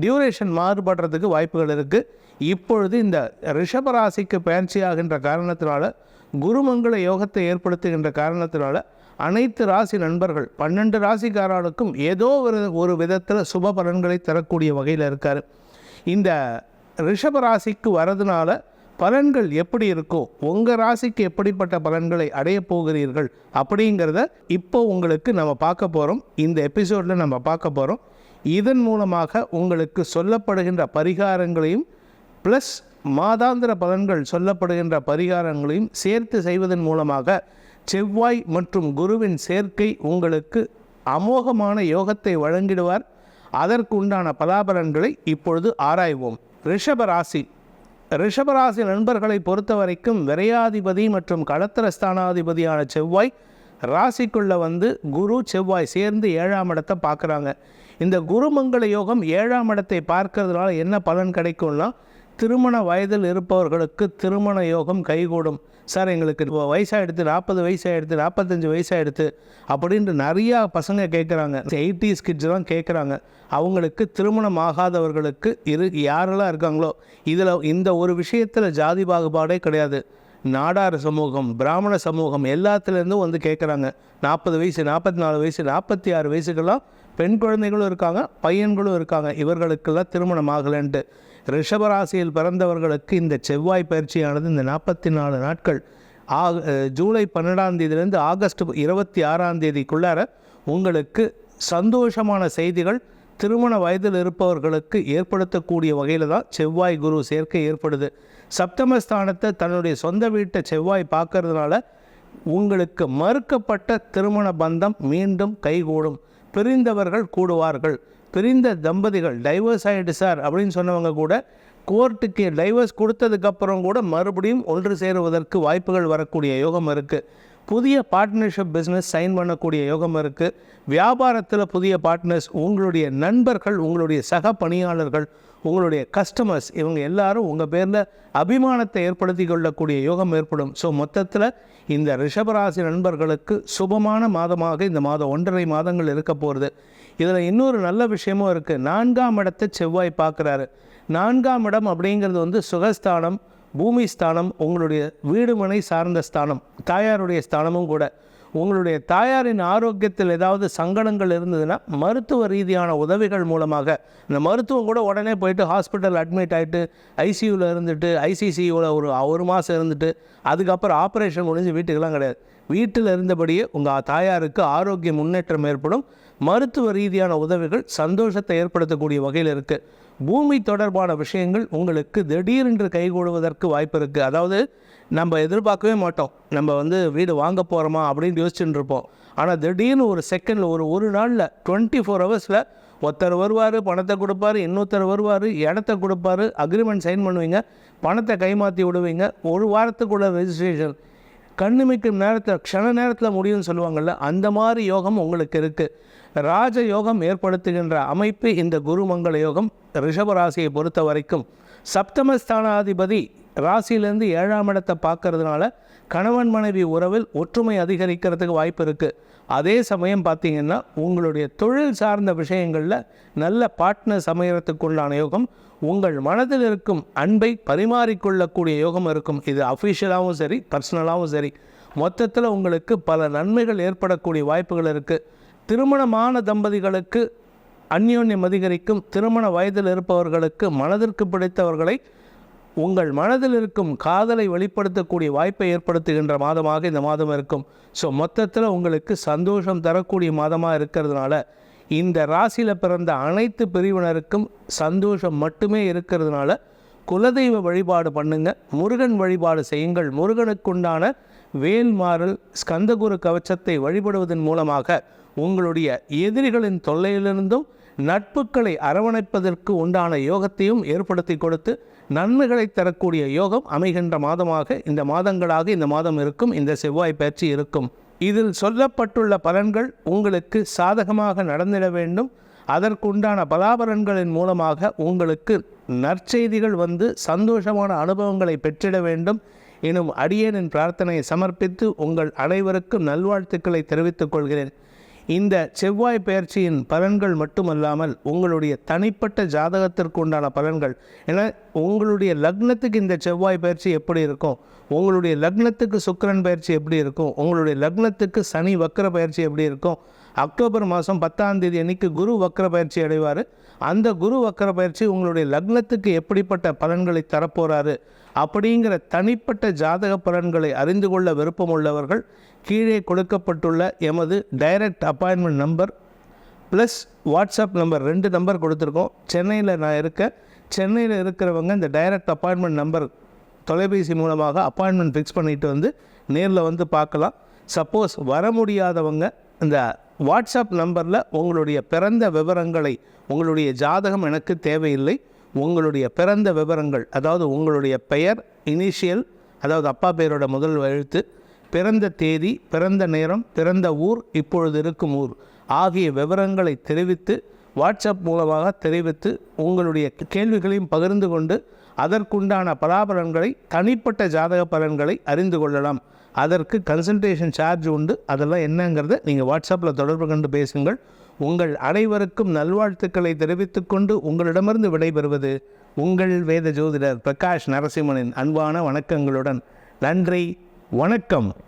Duration மாறுபடுறதுக்கு வாய்ப்புகள் இருக்குது இப்பொழுது இந்த ரிஷபராசிக்கு பயிற்சியாகின்ற காரணத்தினால குருமங்கள யோகத்தை ஏற்படுத்துகின்ற காரணத்தினால அனைத்து ராசி நண்பர்கள் பன்னெண்டு ராசிக்காரர்களுக்கும் ஏதோ ஒரு ஒரு விதத்தில் சுப பலன்களை தரக்கூடிய வகையில் இருக்கார். இந்த ரிஷப ராசிக்கு வரதுனால பலன்கள் எப்படி இருக்கோ உங்கள் ராசிக்கு எப்படிப்பட்ட பலன்களை அடைய போகிறீர்கள் அப்படிங்கிறத இப்போ உங்களுக்கு நம்ம பார்க்க போகிறோம் இந்த எபிசோடில் நம்ம பார்க்க போகிறோம் இதன் மூலமாக உங்களுக்கு சொல்லப்படுகின்ற பரிகாரங்களையும் ப்ளஸ் மாதாந்திர பலன்கள் சொல்லப்படுகின்ற பரிகாரங்களையும் சேர்த்து செய்வதன் மூலமாக செவ்வாய் மற்றும் குருவின் சேர்க்கை உங்களுக்கு அமோகமான யோகத்தை வழங்கிடுவார். அதற்கு உண்டான பலாபலன்களை இப்பொழுது ஆராய்வோம். ரிஷபராசி ரிஷபராசி நண்பர்களை பொறுத்த வரைக்கும் விரையாதிபதி மற்றும் களத்திரஸ்தானாதிபதியான செவ்வாய் ராசிக்குள்ளே வந்து குரு செவ்வாய் சேர்ந்து ஏழாம் இடத்தை பார்க்குறாங்க. இந்த குருமங்கள யோகம் ஏழாம் இடத்தை பார்க்கறதுனால என்ன பலன் கிடைக்கும்னா திருமண வயதில் இருப்பவர்களுக்கு திருமண யோகம் கைகூடும். சார் எங்களுக்கு வயசாகிடுது நாற்பது வயசாகிடுது நாற்பத்தஞ்சு வயசாகிடுது அப்படின்ட்டு நிறையா பசங்க கேட்குறாங்க எயிட்டிஸ் கிட்ஸ்லாம் கேட்குறாங்க அவங்களுக்கு திருமணம் ஆகாதவர்களுக்கு இரு யாரெல்லாம் இருக்காங்களோ இதில் இந்த ஒரு விஷயத்தில் ஜாதி பாகுபாடே கிடையாது. நாடார் சமூகம் பிராமண சமூகம் எல்லாத்துலேருந்தும் வந்து கேட்குறாங்க. நாற்பது வயசு நாற்பத்தி நாலு வயசு நாற்பத்தி ஆறு வயசுக்கெல்லாம் பெண் குழந்தைகளும் இருக்காங்க பையன்களும் இருக்காங்க. இவர்களுக்கெல்லாம் திருமணம் ஆகலைன்ட்டு. ரிஷபராசியில் பிறந்தவர்களுக்கு இந்த செவ்வாய் பயிற்சியானது இந்த நாற்பத்தி நாலு நாட்கள் ஆ ஜூலை பன்னெண்டாம் தேதியிலேருந்து ஆகஸ்ட் இருபத்தி ஆறாம் தேதிக்குள்ளார உங்களுக்கு சந்தோஷமான செய்திகள் திருமண வயதில் இருப்பவர்களுக்கு ஏற்படுத்தக்கூடிய வகையில் தான் செவ்வாய் குரு சேர்க்கை ஏற்படுது. சப்தமஸ்தானத்தை தன்னுடைய சொந்த வீட்டை செவ்வாய் பார்க்கறதுனால உங்களுக்கு மறுக்கப்பட்ட திருமண பந்தம் மீண்டும் கைகூடும். பிரிந்தவர்கள் கூடுவார்கள். பிரிந்த தம்பதிகள் டைவர்ஸ் ஆகிட்டு சார் அப்படின்னு சொன்னவங்க கூட கோர்ட்டுக்கு டைவர்ஸ் கொடுத்ததுக்கப்புறம் கூட மறுபடியும் ஒன்று சேருவதற்கு வாய்ப்புகள் வரக்கூடிய யோகம் இருக்குது புதிய பார்ட்னர்ஷிப் பிஸ்னஸ் சைன் பண்ணக்கூடிய யோகம் இருக்குது வியாபாரத்தில் புதிய பார்ட்னர்ஸ் உங்களுடைய நண்பர்கள் உங்களுடைய சக பணியாளர்கள் உங்களுடைய கஸ்டமர்ஸ் இவங்க எல்லாரும் உங்கள் பேரில் அபிமானத்தை ஏற்படுத்தி கொள்ளக்கூடிய யோகம் ஏற்படும். ஸோ மொத்தத்தில் இந்த ரிஷபராசி நண்பர்களுக்கு சுபமான மாதமாக இந்த மாதம் ஒன்றரை மாதங்கள் இருக்க போகிறது இதில் இன்னொரு நல்ல விஷயமும் இருக்குது நான்காம் இடத்தை செவ்வாய் பார்க்குறாரு. நான்காம் இடம் அப்படிங்கிறது வந்து சுகஸ்தானம் பூமி ஸ்தானம் உங்களுடைய வீடுமனை சார்ந்த ஸ்தானம் தாயாருடைய ஸ்தானமும் கூட. உங்களுடைய தாயாரின் ஆரோக்கியத்தில் ஏதாவது சங்கடங்கள் இருந்ததுன்னா மருத்துவ ரீதியான உதவிகள் மூலமாக இந்த மருத்துவம் கூட உடனே போயிட்டு ஹாஸ்பிட்டல் அட்மிட் ஆகிட்டு ஐசியூவில் இருந்துட்டு ஐசிசியூவில் ஒரு ஒரு மாதம் இருந்துட்டு அதுக்கப்புறம் ஆப்ரேஷன் முடிஞ்சு வீட்டுக்கெல்லாம் கிடையாது. வீட்டில் இருந்தபடியே உங்கள் தாயாருக்கு ஆரோக்கிய முன்னேற்றம் ஏற்படும். மருத்துவ ரீதியான உதவிகள் சந்தோஷத்தை ஏற்படுத்தக்கூடிய வகையில் இருக்குது பூமி தொடர்பான விஷயங்கள் உங்களுக்கு திடீரென்று கைகூடுவதற்கு வாய்ப்பு இருக்குது அதாவது நம்ம எதிர்பார்க்கவே மாட்டோம். நம்ம வந்து வீடு வாங்க போகிறோமா அப்படின்னு யோசிச்சுட்டு இருப்போம். ஆனால் திடீர்னு ஒரு செகண்டில் ஒரு ஒரு நாளில் டுவெண்ட்டி ஃபோர் ஹவர்ஸில் ஒருத்தர் வருவார் பணத்தை கொடுப்பாரு இன்னொருத்தர் வருவார் இடத்த கொடுப்பாரு அக்ரிமெண்ட் சைன் பண்ணுவீங்க பணத்தை கைமாற்றி விடுவீங்க ஒரு வாரத்துக்குள்ள ரெஜிஸ்ட்ரேஷன் கண்ணுமிக்கும் நேரத்தில் க்ஷண நேரத்தில் முடியும்னு சொல்லுவாங்கள்ல அந்த மாதிரி யோகம் உங்களுக்கு இருக்குது ராஜ யோகம் ஏற்படுத்துகின்ற அமைப்பு இந்த குருமங்கள யோகம் ரிஷபராசியை பொறுத்த வரைக்கும். சப்தமஸ்தானாதிபதி ராசியிலேருந்து ஏழாம் இடத்தை பார்க்கறதுனால கணவன் மனைவி உறவில் ஒற்றுமை அதிகரிக்கிறதுக்கு வாய்ப்பு இருக்குது அதே சமயம் பார்த்தீங்கன்னா உங்களுடைய தொழில் சார்ந்த விஷயங்களில் நல்ல பார்ட்னர்ஸ் அமையறதுக்குள்ளான யோகம் உங்கள் மனதில் இருக்கும் அன்பை பரிமாறிக்கொள்ளக்கூடிய யோகம் இருக்கும். இது அஃபிஷியலாகவும் சரி பர்சனலாகவும் சரி. மொத்தத்தில் உங்களுக்கு பல நன்மைகள் ஏற்படக்கூடிய வாய்ப்புகள் இருக்குது திருமணமான தம்பதிகளுக்கு அந்யோன்யம் அதிகரிக்கும் திருமண வயதில் இருப்பவர்களுக்கு மனதிற்கு பிடித்தவர்களை உங்கள் மனதில் இருக்கும் காதலை வெளிப்படுத்தக்கூடிய வாய்ப்பை ஏற்படுத்துகின்ற மாதமாக இந்த மாதம் இருக்கும். ஸோ மொத்தத்தில் உங்களுக்கு சந்தோஷம் தரக்கூடிய மாதமாக இருக்கிறதுனால இந்த ராசியில் பிறந்த அனைத்து பிரிவினருக்கும் சந்தோஷம் மட்டுமே இருக்கிறதுனால குலதெய்வ வழிபாடு பண்ணுங்க முருகன் வழிபாடு செய்யுங்கள். முருகனுக்குண்டான வேல்மாறல் ஸ்கந்தகுரு கவச்சத்தை வழிபடுவதன் மூலமாக உங்களுடைய எதிரிகளின் தொல்லையிலிருந்தும் நட்புகளை அரவணைப்பதற்கு உண்டான யோகத்தையும் ஏற்படுத்தி கொடுத்து நன்மைகளை தரக்கூடிய யோகம் அமைகின்ற மாதமாக இந்த மாதங்களாக இந்த மாதம் இருக்கும் இந்த செவ்வாய் பயிற்சி இருக்கும். இதில் சொல்லப்பட்டுள்ள பலன்கள் உங்களுக்கு சாதகமாக நடந்திட வேண்டும். அதற்குண்டான பலாபலன்களின் மூலமாக உங்களுக்கு நற்செய்திகள் வந்து சந்தோஷமான அனுபவங்களை பெற்றிட வேண்டும். எனும் அடியேனின் பிரார்த்தனையை சமர்ப்பித்து உங்கள் அனைவருக்கும் நல்வாழ்த்துக்களை தெரிவித்துக் கொள்கிறேன். இந்த செவ்வாய் பயிற்சியின் பலன்கள் மட்டுமல்லாமல் உங்களுடைய தனிப்பட்ட ஜாதகத்திற்கு உண்டான பலன்கள். ஏன்னா உங்களுடைய லக்னத்துக்கு இந்த செவ்வாய் பயிற்சி எப்படி இருக்கும்? உங்களுடைய லக்னத்துக்கு சுக்கரன் பயிற்சி எப்படி இருக்கும்? உங்களுடைய லக்னத்துக்கு சனி வக்கர பயிற்சி எப்படி இருக்கும்? அக்டோபர் மாதம் பத்தாம் தேதி அன்னைக்கு குரு வக்கர பயிற்சி அடைவார். அந்த குரு வக்கர பயிற்சி உங்களுடைய லக்னத்துக்கு எப்படிப்பட்ட பலன்களை தரப்போகிறாரு அப்படிங்கிற தனிப்பட்ட ஜாதக பலன்களை அறிந்து கொள்ள விருப்பம் உள்ளவர்கள் கீழே கொடுக்கப்பட்டுள்ள எமது direct appointment number plus WhatsApp number ரெண்டு நம்பர் கொடுத்துருக்கோம். சென்னையில் நான் இருக்கேன் சென்னையில் இருக்கிறவங்க இந்த டைரக்ட் அப்பாயின்மெண்ட் நம்பர் தொலைபேசி மூலமாக அப்பாயின்மெண்ட் ஃபிக்ஸ் பண்ணிட்டு வந்து நேரில் வந்து பார்க்கலாம். சப்போஸ் வர முடியாதவங்க இந்த வாட்ஸ்அப் நம்பரில் உங்களுடைய பிறந்த விவரங்களை உங்களுடைய ஜாதகம் எனக்கு தேவையில்லை. உங்களுடைய பிறந்த விவரங்கள் அதாவது உங்களுடைய பெயர் இனிஷியல் அதாவது அப்பா பெயரோட முதல் எழுத்து பிறந்த தேதி பிறந்த நேரம் பிறந்த ஊர் இப்பொழுது இருக்கும் ஊர் ஆகிய விவரங்களை தெரிவித்து வாட்ஸ்அப் மூலமாக தெரிவித்து உங்களுடைய கேள்விகளையும் பகிர்ந்து கொண்டு அதற்குண்டான பலாபலன்களை தனிப்பட்ட ஜாதக பலன்களை அறிந்து கொள்ளலாம். அதற்கு கன்சல்டேஷன் சார்ஜ் உண்டு. அதெல்லாம் என்னங்கிறத நீங்கள் வாட்ஸ்அப்பில் தொடர்பு கொண்டு பேசுங்கள். உங்கள் அனைவருக்கும் நல்வாழ்த்துக்களை தெரிவித்துக்கொண்டு உங்களிடமிருந்து விடைபெறுவது உங்கள் வேத ஜோதிடர் பிரகாஷ் நரசிம்மனின் அன்பான வணக்கங்களுடன் நன்றி. வணக்கம்.